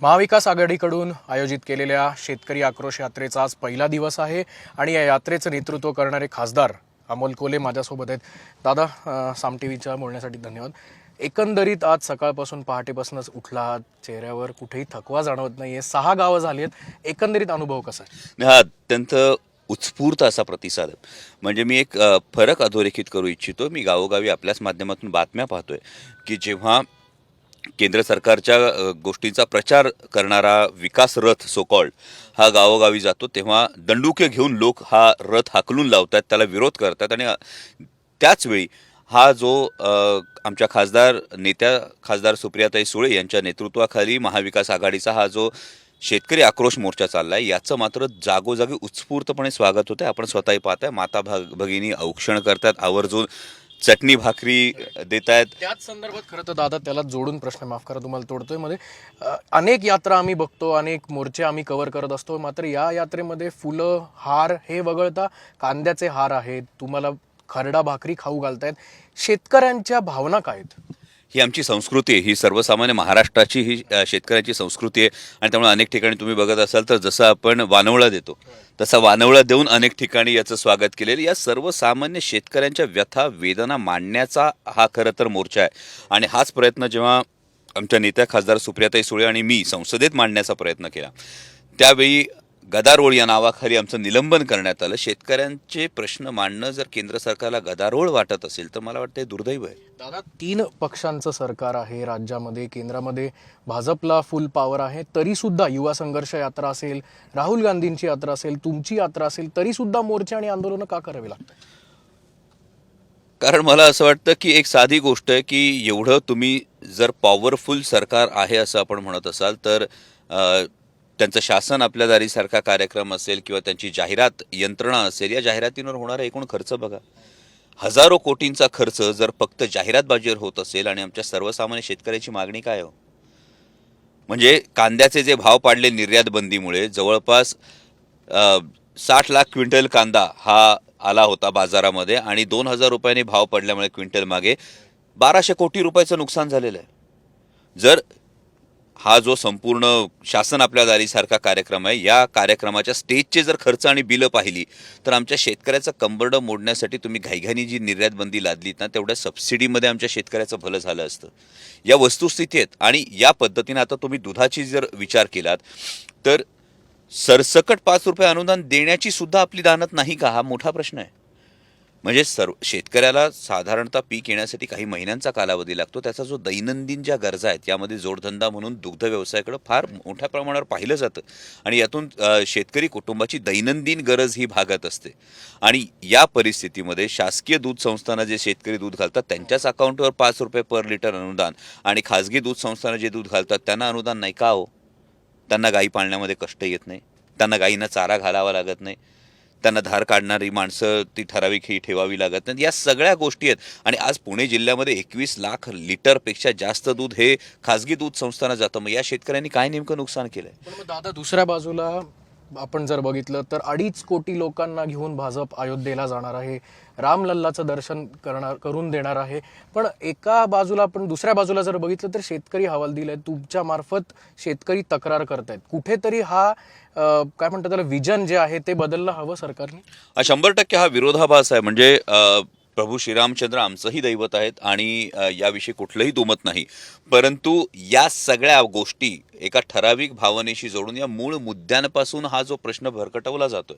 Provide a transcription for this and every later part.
महाविकास आघाडीकडून आयोजित केलेल्या शेतकरी आक्रोश यात्रेचा आज पहिला दिवस आहे आणि या यात्रेचं नेतृत्व करणारे खासदार अमोल कोले माझ्यासोबत आहेत. दादा साम टी व्हीच्या बोलण्यासाठी धन्यवाद. एकंदरीत आज सकाळपासून पहाटेपासूनच उठला चेहऱ्यावर कुठेही थकवा जाणवत नाही आहे सहा गावं झाली आहेत. एकंदरीत अनुभव कसा आहे? हा अत्यंत उत्स्फूर्त असा प्रतिसाद म्हणजे मी एक फरक अधोरेखित करू इच्छितो. मी गावोगावी आपल्याच माध्यमातून बातम्या पाहतोय की जेव्हा केंद्र सरकारच्या गोष्टींचा प्रचार करणारा विकास रथ सोकॉल्ड हा गावोगावी जातो तेव्हा दंडुके घेऊन लोक हा रथ हाकलून लावतात त्याला विरोध करतात आणि त्याचवेळी हा जो आमच्या खासदार नेत्या खासदार सुप्रियाताई सुळे यांच्या नेतृत्वाखाली महाविकास आघाडीचा हा जो शेतकरी आक्रोश मोर्चा चाललाय याचं मात्र जागोजागी उत्स्फूर्तपणे स्वागत होतं आपण स्वतःही पाहताय माता भग भगिनी औक्षण करतात आवर्जून चटणी भाकरी देत आहेत त्याच संदर्भात खरं तर दादा त्याला जोडून प्रश्न माफ करा तुम्हाला तोडतोयमध्ये. अनेक यात्रा आम्ही बघतो अनेक मोर्चे आम्ही कव्हर करत असतो. मात्र या यात्रेमध्ये फुलं हार हे वगळता कांद्याचे हार आहेत तुम्हाला खरडा भाकरी खाऊ घालतायत. शेतकऱ्यांच्या भावना काय आहेत? ही आमची संस्कृती आहे. ही सर्वसामान्य महाराष्ट्राची ही शेतकऱ्यांची शेतकऱ्याची संस्कृती आहे. आणि त्यामुळे अनेक ठिकाणी तुम्ही बघत असाल तर जसं आपण वानवळा देतो तसा वानवळा देऊन अनेक ठिकाणी याचं स्वागत केलेलं या सर्वसामान्य शेतकऱ्यांच्या व्यथा वेदना मांडण्याचा हा खरं तर मोर्चा आहे. आणि हाच प्रयत्न जेव्हा आमच्या नेत्या खासदार सुप्रियाताई सुळे आणि मी संसदेत मांडण्याचा प्रयत्न केला त्यावेळी गदारोळ या नावाखाली आमचं निलंबन करण्यात आलं. शेतकऱ्यांचे प्रश्न मांडणं जर केंद्र सरकारला गदारोळ वाटत असेल तर मला वाटतं दुर्दैव आहे. दादा तीन पक्षांचं सरकार आहे राज्यामध्ये केंद्रामध्ये. भाजपला फुल पॉवर आहे तरी सुद्धा युवा संघर्ष यात्रा असेल राहुल गांधींची यात्रा असेल तुमची यात्रा असेल तरी सुद्धा मोर्चे आणि आंदोलनं का करावी लागतात? कारण मला असं वाटतं की एक साधी गोष्ट आहे की एवढं तुम्ही जर पॉवरफुल सरकार आहे असं आपण म्हणत असाल तर त्यांचं शासन आपल्या दारीसारखा कार्यक्रम असेल किंवा त्यांची जाहिरात यंत्रणा असेल या जाहिरातींवर होणारा एकूण खर्च बघा. हजारो कोटींचा खर्च जर फक्त जाहिरातबाजीवर होत असेल आणि आमच्या सर्वसामान्य शेतकऱ्याची मागणी काय हो? म्हणजे कांद्याचे जे भाव पाडले निर्यात बंदीमुळे जवळपास साठ लाख क्विंटल कांदा हा आला होता बाजारामध्ये आणि दोन हजार रुपयांनी भाव पडल्यामुळे क्विंटल मागे बाराशे कोटी रुपयाचं नुकसान झालेलं आहे. जर हा जो संपूर्ण शासन आपल्या दारीसारखा कार्यक्रम आहे या कार्यक्रमाच्या स्टेजचे जर खर्च आणि बिलं पाहिली तर आमच्या शेतकऱ्याचं कंबरडं मोडण्यासाठी तुम्ही घाईघाईनी जी निर्यात बंदी लादलीत ना तेवढ्या सबसिडीमध्ये आमच्या शेतकऱ्याचं भलं झालं असतं. या वस्तुस्थिती आहेत आणि या पद्धतीने आता तुम्ही दुधाची जर विचार केलात तर सरसकट पाच रुपये अनुदान देण्याची सुद्धा आपली दानत नाही का? हा मोठा प्रश्न आहे. म्हणजे सर्व शेतकऱ्याला साधारणतः पीक येण्यासाठी काही महिन्यांचा कालावधी लागतो. त्याचा जो दैनंदिन ज्या गरजा आहेत यामध्ये जोडधंदा म्हणून दुग्ध व्यवसायाकडे फार मोठ्या प्रमाणावर पाहिलं जातं. आणि यातून शेतकरी कुटुंबाची दैनंदिन गरज ही भागत असते. आणि या परिस्थितीमध्ये शासकीय दूध संस्थांना जे शेतकरी दूध घालतात त्यांच्याच अकाउंटवर पाच रुपये पर लिटर अनुदान आणि खाजगी दूध संस्थांना जे दूध घालतात त्यांना अनुदान नाही का हो? त्यांना गाई पाळण्यामध्ये कष्ट येत नाही. त्यांना गाईंना चारा घालावा लागत नाही. त्यांना धार काढणारी माणसं ती ठराविक ही ठेवावी लागत नाहीत. या सगळ्या गोष्टी आहेत. आणि आज पुणे जिल्ह्यामध्ये एकवीस लाख लिटरपेक्षा जास्त दूध हे खाजगी दूध संस्थांना जातं. मग या शेतकऱ्यांनी काय नेमकं नुकसान केलंय? दादा दुसऱ्या बाजूला आपण जर बघितलं तर अडीच कोटी लोकांना घेऊन भाजप अयोध्येला जाणार आहे. रामलल्लाचं दर्शन करणार करून देणार आहे. पण एका बाजूला आपण दुसऱ्या बाजूला जर बघितलं तर शेतकरी हवालदिल आहे तुमच्या मार्फत शेतकरी तक्रार करतायत. कुठेतरी हा काय म्हणतात त्याला विजन जे आहे ते बदललं हवं सरकारने? शंभर टक्के हा विरोधाभास आहे. म्हणजे प्रभू श्रीरामचंद्र आमचंही दैवत आहेत आणि याविषयी कुठलंही दुमत नाही. परंतु या सगळ्या गोष्टी एका ठराविक भावनेशी जोडून या मूळ मुद्द्यांपासून हा जो प्रश्न भरकटवला जातोय.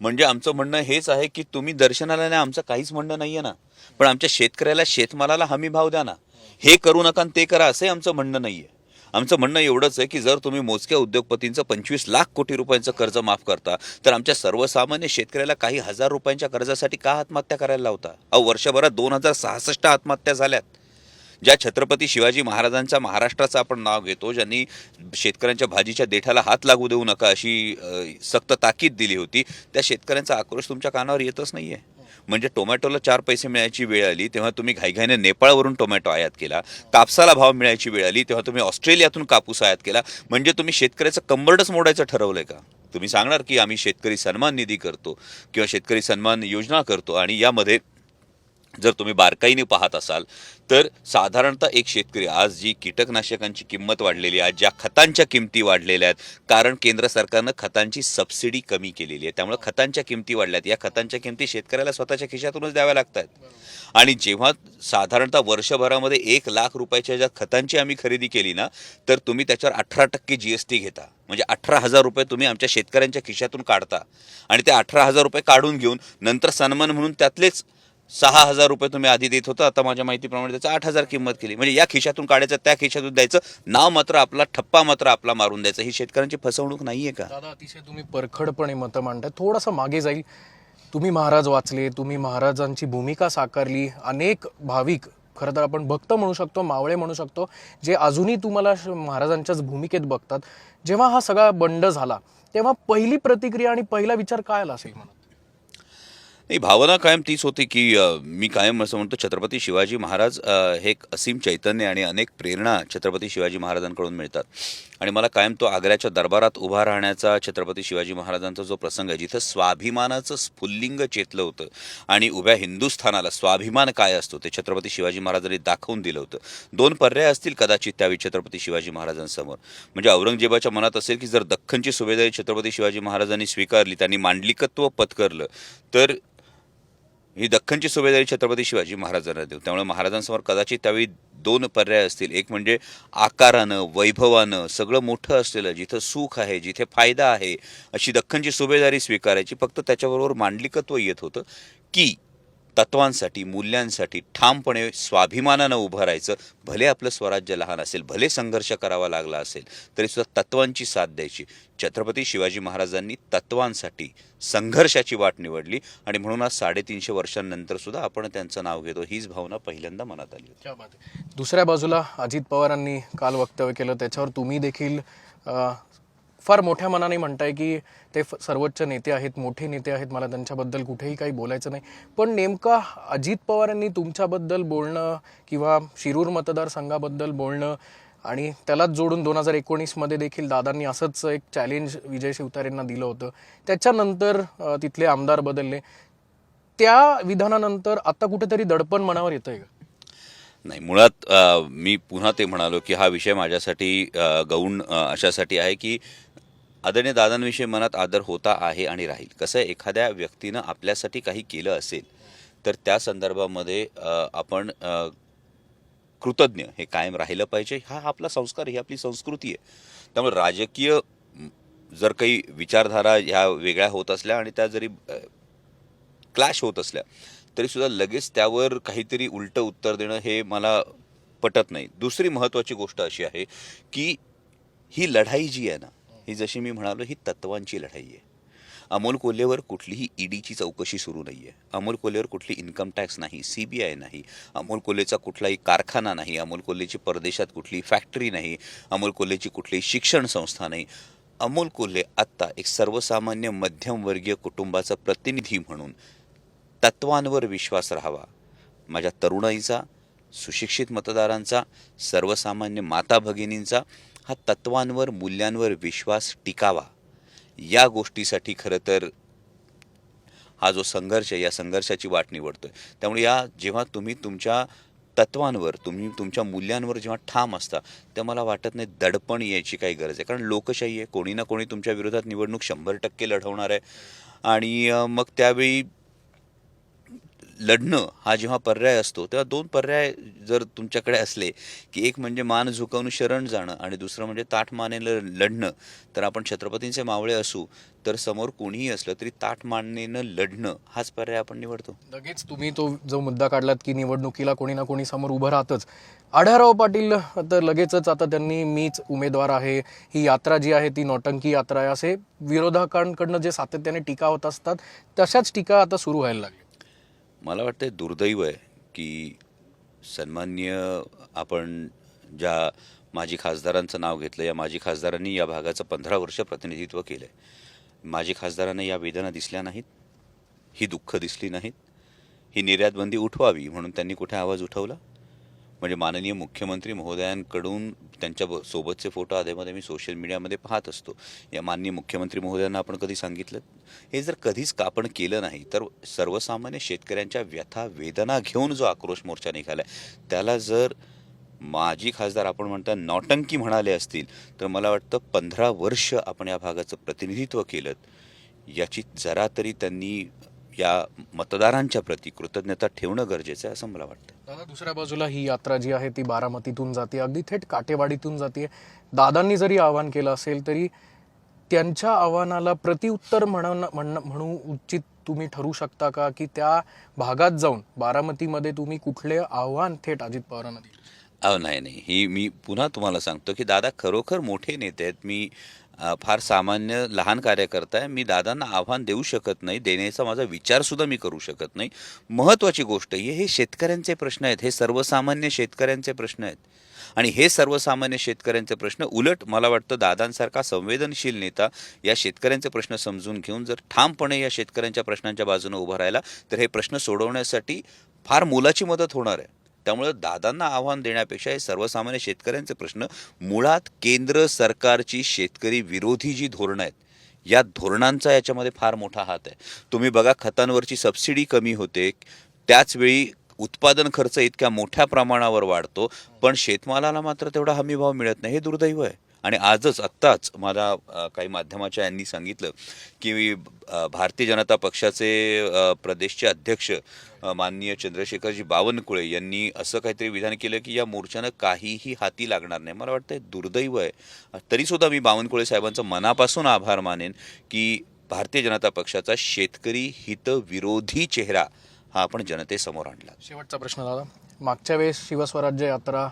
म्हणजे आमचं म्हणणं हेच आहे की तुम्ही दर्शनाला नाही आमचं काहीच म्हणणं नाहीये ना. पण आमच्या शेतकऱ्याला शेतमालाला हमी भाव द्या ना. हे करू नका आणि ते करा असंही आमचं म्हणणं नाही आहे आमचं म्हणणं एवढंच आहे की जर तुम्ही मोजक्या उद्योगपतींचं पंचवीस लाख कोटी रुपयांचं कर्ज माफ करता तर आमच्या सर्वसामान्य शेतकऱ्याला काही हजार रुपयांच्या कर्जासाठी का आत्महत्या करायला लावता? अहो वर्षभरात दोन हजार सहासष्ट आत्महत्या झाल्यात. ज्या छत्रपती शिवाजी महाराजांचा महाराष्ट्राचं आपण नाव घेतो ज्यांनी शेतकऱ्यांच्या भाजीच्या देठाला हात लागू देऊ नका अशी सक्त ताकीद दिली होती त्या शेतकऱ्यांचा आक्रोश तुमच्या कानावर येतच नाही आहे म्हणजे टोमॅटोला चार पैसे मिळायची वेळ आली तेव्हा तुम्ही घाईघाईने नेपाळवरून टोमॅटो आयात केला कापसाला भाव मिळायची वेळ आली तेव्हा तुम्ही ऑस्ट्रेलियातून कापूस आयात केला. म्हणजे तुम्ही शेतकऱ्याचं कंबरडच मोडायचं ठरवलंय का? तुम्ही सांगणार की आम्ही शेतकरी सन्मान निधी करतो किंवा शेतकरी सन्मान योजना करतो आणि यामध्ये जर तुम्ही बारकाईने पाहत असाल तर साधारणतः एक शेतकरी आज जी कीटकनाशकांची किंमत वाढलेली आहे ज्या खतांच्या किमती वाढलेल्या आहेत कारण केंद्र सरकारनं खतांची सबसिडी कमी केलेली आहे. त्यामुळे खतांच्या किमती वाढल्यात या खतांच्या किमती शेतकऱ्याला स्वतःच्या खिशातूनच द्याव्या लागतात. आणि जेव्हा साधारणतः वर्षभरामध्ये एक लाख रुपयाच्या ज्या खतांची आम्ही खरेदी केली ना तर तुम्ही त्याच्यावर अठरा टक्के जी एस टी घेता. म्हणजे अठरा हजार रुपये तुम्ही आमच्या शेतकऱ्यांच्या खिशातून काढता. आणि ते अठरा हजार रुपये काढून घेऊन नंतर सन्मान म्हणून त्यातलेच सहा हजार रुपये तुम्ही आधी देत होता. आता माझ्या माहितीप्रमाणे त्याचं आठ हजार किंमत केली. म्हणजे या खिशातून काढायचं त्या खिशातून द्यायचं. नाव मात्र आपला ठप्पा मात्र आपला मारून द्यायचा. ही शेतकऱ्यांची फसवणूक नाहीये का? दादा अतिशय तुम्ही परखडपणे मतं मांडताय. थोडासा मागे जाईल. तुम्ही महाराज वाचले तुम्ही महाराजांची भूमिका साकारली. अनेक भाविक खरं तर आपण भक्त म्हणू शकतो मावळे म्हणू शकतो जे अजूनही तुम्हाला महाराजांच्याच भूमिकेत बघतात. जेव्हा हा सगळा बंड झाला तेव्हा पहिली प्रतिक्रिया आणि पहिला विचार काय आला असेल? म्हणून नाही भावना कायम तीच होती की मी कायम असं म्हणतो छत्रपती शिवाजी महाराज हे एक असीम चैतन्य आणि अनेक प्रेरणा छत्रपती शिवाजी महाराजांकडून मिळतात. आणि मला कायम तो आग्र्याच्या दरबारात उभा राहण्याचा छत्रपती शिवाजी महाराजांचा जो प्रसंग आहे जिथं स्वाभिमानाचं स्फुल्लिंग चेतलं होतं आणि उभ्या हिंदुस्थानाला स्वाभिमान काय असतो ते छत्रपती शिवाजी महाराजांनी दाखवून दिलं होतं. दोन पर्याय असतील कदाचित त्यावेळी छत्रपती शिवाजी महाराजांसमोर. म्हणजे औरंगजेबाच्या मनात असेल की जर दख्खनची सुभेदारी छत्रपती शिवाजी महाराजांनी स्वीकारली त्यांनी मांडलिकत्व पत्करलं तर ही दख्खनची सुभेदारी छत्रपती शिवाजी महाराजांना देऊ. त्यामुळे महाराजांसमोर कदाचित त्यावेळी दोन पर्याय असतील. एक म्हणजे आकारानं वैभवानं सगळं मोठं असलेलं जिथं सुख आहे जिथे फायदा आहे अशी दख्खनची सुभेदारी स्वीकारायची. फक्त त्याच्याबरोबर मांडलिकत्व येत होतं की तत्वांसाठी मूल्यांसाठी ठामपणे स्वाभिमानानं उभं राहायचं भले आपलं स्वराज्य लहान असेल भले संघर्ष करावा लागला असेल तरी सुद्धा तत्वांची साथ द्यायची. छत्रपती शिवाजी महाराजांनी तत्वांसाठी संघर्षाची वाट निवडली आणि म्हणून आज साडेतीनशे वर्षांनंतर सुद्धा आपण त्यांचं नाव घेतो. हीच भावना पहिल्यांदा मनात आली दुसऱ्या बाजूला अजित पवारांनी काल वक्तव्य केलं. त्याच्यावर तुम्ही देखील फार मोठ्या मनाने म्हणताय की ते फ- सर्वोच्च नेते आहेत मोठे नेते आहेत. मला त्यांच्याबद्दल कुठेही काही बोलायचं नाही. पण नेमका अजित पवार यांनी तुमच्याबद्दल बोलणं किंवा शिरूर मतदारसंघाबद्दल बोलणं आणि त्यालाच जोडून दोन हजार एकोणीसमध्ये देखील दादांनी असंच एक चॅलेंज विजय शिवतारेंना दिलं होतं. त्याच्यानंतर तिथले आमदार बदलले. त्या विधानानंतर आता कुठेतरी दडपण मनावर येतंय का? नाही मुळात मी पुन्हा ते म्हणालो की हा विषय माझ्यासाठी गौण अशासाठी आहे की आदरणीय दादांविषयी मनात आदर होता आहे आणि राहील. कसं एखाद्या व्यक्तीनं आपल्यासाठी काही केलं असेल तर त्या संदर्भामध्ये आपण कृतज्ञ हे कायम राहिलं पाहिजे. हा आपला संस्कार ही आपली संस्कृती आहे. त्यामुळे राजकीय जर काही विचारधारा ह्या वेगळ्या होत असल्या आणि त्या जरी क्लॅश होत असल्या तरीसुद्धा लगेच त्यावर काहीतरी उलटं उत्तर देणं हे मला पटत नाही. दुसरी महत्त्वाची गोष्ट अशी आहे की ही लढाई जी आहे ना ही जशी मी म्हणालो ही तत्वांची लढाई आहे. अमोल कोल्हेवर कुठलीही ईडीची चौकशी सुरू नाही आहे अमोल कोल्हेवर कुठली इन्कम टॅक्स नाही सी बी आय नाही अमोल कोल्हेचा कुठलाही कारखाना नाही अमोल कोल्हेची परदेशात कुठली फॅक्टरी नाही अमोल कोल्हेची कुठलीही शिक्षण संस्था नाही. अमोल कोल्हे आत्ता एक सर्वसामान्य मध्यमवर्गीय कुटुंबाचा प्रतिनिधी म्हणून तत्वांवर विश्वास राहावा. माझ्या तरुणाईचा सुशिक्षित मतदारांचा सर्वसामान्य माता भगिनींचा हा तत्वांवर मूल्यांवर विश्वास टिकावा. या गोष्टीसाठी खरं तर हा जो संघर्ष आहे या संघर्षाची वाट निवडतो आहे त्यामुळे या जेव्हा तुम्ही तुमच्या तत्वांवर तुम्ही तुमच्या मूल्यांवर जेव्हा ठाम असता तेव्हा मला वाटत नाही दडपण यायची काही गरज आहे. कारण लोकशाही आहे कोणी ना कोणी तुमच्या विरोधात निवडणूक शंभर टक्के लढवणार आहे. आणि मग त्यावेळी लढणं हा जेव्हा पर्याय असतो तेव्हा दोन पर्याय जर तुमच्याकडे असले की एक म्हणजे मान झुकवून शरण जाणं आणि दुसरं म्हणजे ताठ मानेनं लढणं तर आपण छत्रपतींचे मावळे असू तर समोर कोणीही असलं तरी ताठ मानेनं लढणं हाच पर्याय आपण निवडतो. लगेच तुम्ही तो जो मुद्दा काढलात की निवडणुकीला कोणी ना कोणी समोर उभं राहतच. आढळराव पाटील तर लगेचच आता त्यांनी मीच उमेदवार आहे ही यात्रा जी आहे ती नौटंकी यात्रा आहे. असे विरोधकांकडनं जे सातत्याने टीका होत असतात तशाच टीका आता सुरू व्हायला लागली मला वाटतं दुर्दैव आहे की सन्मान्य आपण ज्या माजी खासदारांचं नाव घेतलं या माजी खासदारांनी या भागाचं पंधरा वर्ष प्रतिनिधित्व केलं आहे माजी खासदारांना या वेदना दिसल्या नाहीत ही दुःख दिसली नाहीत ही निर्यातबंदी उठवावी म्हणून त्यांनी कुठे आवाज उठवला? म्हणजे माननीय मुख्यमंत्री महोदयांकडून त्यांच्या ब- सोबतचे फोटो आधेमध्ये मी सोशल मीडियामध्ये पाहत असतो. या माननीय मुख्यमंत्री महोदयांना आपण कधी सांगितलं? हे जर कधीच का आपण केलं नाही तर सर्वसामान्य शेतकऱ्यांच्या व्यथा वेदना घेऊन जो आक्रोश मोर्चा निघाला त्याला जर माजी खासदार आपण म्हणता नौटंकी म्हणाले असतील तर मला वाटतं पंधरा वर्ष आपण या भागाचं प्रतिनिधित्व केलं याची जरा तरी त्यांनी या मतदारांच्या प्रती कृतज्ञता ठेवणं गरजेचं आहे असं मला वाटतं. दादा दुसऱ्या बाजूला ही यात्रा जी आहे ती बारामतीतून जाते. अगदी थेट काटेवाडीतून जाते. दादांनी जरी आवाहन केलं असेल तरी त्यांच्या आव्हानाला प्रतिउत्तर म्हणणं म्हणणं म्हणू उचित तुम्ही ठरू शकता का? की त्या भागात जाऊन बारामतीमध्ये तुम्ही कुठले आव्हान थेट अजित पवारांना दिले? अहो नाही नाही. ही मी पुन्हा तुम्हाला सांगतो की दादा खरोखर मोठे नेते आहेत. मी फार सामान्य लहान कार्यकर्ता आहे मी दादांना आव्हान देऊ शकत नाही देण्याचा माझा विचारसुद्धा मी करू शकत नाही. महत्त्वाची गोष्ट ही हे शेतकऱ्यांचे प्रश्न आहेत हे सर्वसामान्य शेतकऱ्यांचे प्रश्न आहेत. आणि हे सर्वसामान्य शेतकऱ्यांचे प्रश्न उलट मला वाटतं दादांसारखा संवेदनशील नेता या शेतकऱ्यांचे प्रश्न समजून घेऊन जर ठामपणे या शेतकऱ्यांच्या प्रश्नांच्या बाजूने उभं राहिला तर हे प्रश्न सोडवण्यासाठी फार मोलाची मदत होणार आहे. त्यामुळं दादांना आव्हान देण्यापेक्षा हे सर्वसामान्य शेतकऱ्यांचे प्रश्न मुळात केंद्र सरकारची शेतकरी विरोधी जी धोरणं आहेत या धोरणांचा याच्यामध्ये फार मोठा हात आहे. तुम्ही बघा खतांवरची सबसिडी कमी होते त्याचवेळी उत्पादन खर्च इतक्या मोठ्या प्रमाणावर वाढतो पण शेतमालाला मात्र तेवढा हमीभाव मिळत नाही हे दुर्दैव आहे. आणि आजच आत्ताच मला काही माध्यमाच्या यांनी सांगितलं की भारतीय जनता पक्षाचे प्रदेशचे अध्यक्ष माननीय चंद्रशेखरजी बावनकुळे यांनी असं काहीतरी विधान केलं की या मोर्चानं काहीही हाती लागणार नाही. मला वाटतं दुर्दैव आहे. तरीसुद्धा मी बावनकुळे साहेबांचं मनापासून आभार मानेन की भारतीय जनता पक्षाचा शेतकरी हितविरोधी चेहरा हा आपण जनतेसमोर आणला. शेवटचा प्रश्न दादा. मागच्या वेळेस शिवस्वराज्य यात्रा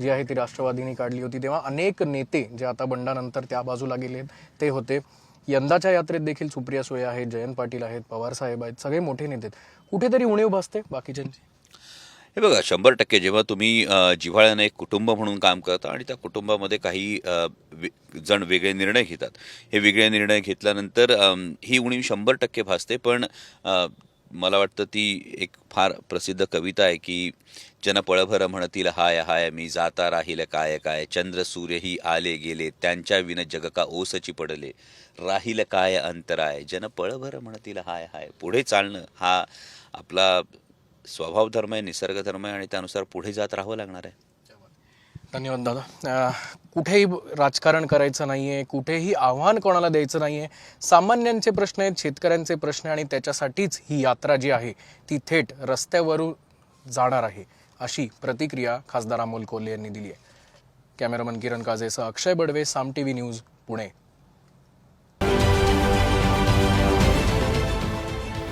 जी आहे ती राष्ट्रवादीने काढली होती तेव्हा अनेक नेते जे आता बंडानंतर त्या बाजूला गेले ते होते. यंदाच्या यात्रेत देखील सुप्रिया सुळे आहेत जयंत पाटील आहेत पवार साहेब आहेत सगळे मोठे नेते आहेत. कुठेतरी उणीव भासते बाकीच्यांची. हे बघा शंभर टक्के जेव्हा तुम्ही जिव्हाळ्यानं एक कुटुंब म्हणून काम करता आणि त्या कुटुंबामध्ये काही वे- जण वेगळे निर्णय घेतात. हे वेगळे निर्णय घेतल्यानंतर ही उणीव शंभर टक्के भासते पण मला वाटतं ती एक फार प्रसिद्ध कविता आहे की जनपळभर म्हणतील हाय हाय मी जाता राहील काय काय? चंद्र सूर्य ही आले गेले त्यांच्या विन जग का ओसची पडले. राहील काय अंतराय? जन पळभर म्हणतील हाय हाय. पुढे चालणं हा आपला स्वभावधर्म आहे निसर्गधर्म आहे आणि त्यानुसार पुढे जात राहावं लागणार आहे. धन्यवाद दादा. कुठेही राजकारण करायचं नाही आहे कुठेही आव्हान कोणाला द्यायचं नाही आहे सामान्यांचे प्रश्न आहेत शेतकऱ्यांचे प्रश्न आणि त्याच्यासाठीच ही यात्रा जी आहे ती थेट रस्त्यावरून जाणार आहे अशी प्रतिक्रिया खासदार अमोल कोल्हे यांनी दिली आहे. Cameraman Kiran काजेसह Akshay Badve Saam T V news Pune.